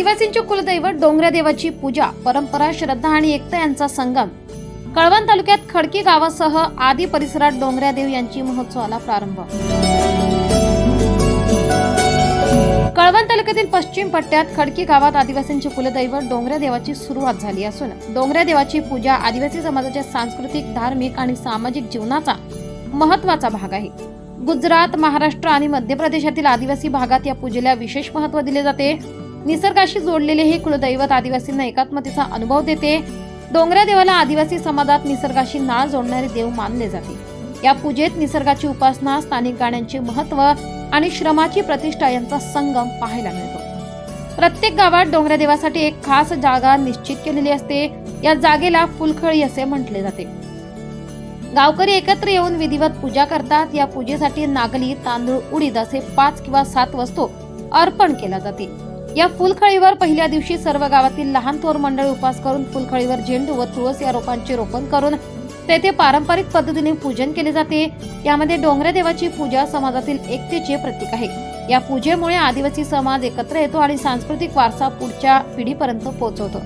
आदिवासींचे कुलदैवत डोंगऱ्या देवाची पूजा परंपरा श्रद्धा आणि एकता यांचा संगम. कळवण तालुक्यात खडकी गावासह आदी परिसरात डोंगऱ्या देव यांची महोत्सवाला प्रारंभ. कळवण तालुक्यातील पश्चिम पट्ट्यात खडकी गावात आदिवासींचे कुलदैवत डोंगऱ्या देवाची सुरुवात झाली असून डोंगऱ्या देवाची पूजा आदिवासी समाजाच्या सांस्कृतिक धार्मिक आणि सामाजिक जीवनाचा महत्त्वाचा भाग आहे. गुजरात महाराष्ट्र आणि मध्य प्रदेशातील आदिवासी भागात या पूजेला विशेष महत्त्व दिले जाते. निसर्गाशी जोडलेले हे कुलदैवत आदिवासींना एकात्मतेचा अनुभव देते. डोंगऱ्या देवाला आदिवासी समाजात निसर्गाशी नाळ जोडणारे देव मानले जाते. या पूजेत निसर्गाची उपासना स्थानिक गाण्यांचे महत्त्व आणि श्रमाची प्रतिष्ठा यांचा संगम पाहायला मिळतो. प्रत्येक गावात डोंगऱ्या देवासाठी एक खास जागा निश्चित केलेली असते. या जागेला फुलखळी असे म्हटले जाते. गावकरी एकत्र येऊन विधिवत पूजा करतात. या पूजेसाठी नागली तांदूळ उडीद असे पाच किंवा सात वस्तू अर्पण केला जाते. या फुलखळीवर पहिल्या दिवशी सर्व गावातील लहान थोर मंडळी उपास करून फुलखळीवर झेंडू व तुळस या रोपांचे रोपण करून तेथे पारंपरिक पद्धतीने पूजन केले जाते. यामध्ये डोंगऱ्या देवाची पूजा समाजातील एकतेचे प्रतीक आहे. या पूजेमुळे आदिवासी समाज एकत्र येतो आणि सांस्कृतिक वारसा पुढच्या पिढीपर्यंत पोहोचवतो.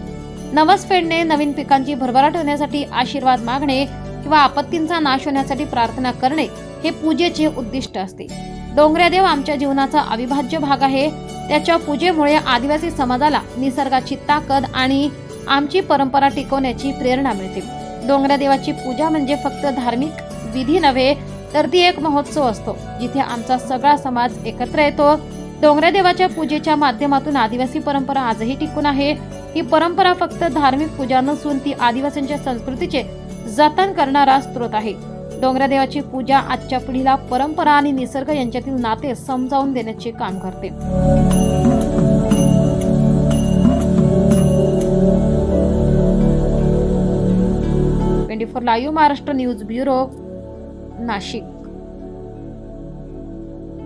नवस फेडणे नवीन पिकांची भरभराट होण्यासाठी आशीर्वाद मागणे किंवा आपत्तींचा नाश होण्यासाठी प्रार्थना करणे हे पूजेचे उद्दिष्ट असते. डोंगऱ्या देव आमच्या जीवनाचा अविभाज्य भाग आहे. त्याच्या पूजेमुळे आदिवासी समाजाला निसर्गाची ताकद आणि आमची परंपरा टिकवण्याची प्रेरणा मिळते. डोंगऱ्या देवाची पूजा म्हणजे फक्त धार्मिक विधी नव्हे तर ती एक महोत्सव असतो जिथे आमचा सगळा समाज एकत्र येतो. डोंगऱ्या देवाच्या पूजेच्या माध्यमातून आदिवासी परंपरा आजही टिकून आहे. ही परंपरा फक्त धार्मिक पूजा नसून ती आदिवासींच्या संस्कृतीचे जतन करणारा स्रोत आहे. डोंगरादेवाची पूजा आजच्या पिढीला परंपरा आणि निसर्ग यांच्यातील नाते समजावून देण्याचे काम करते. Twenty four live Maharashtra news bureau Nashik.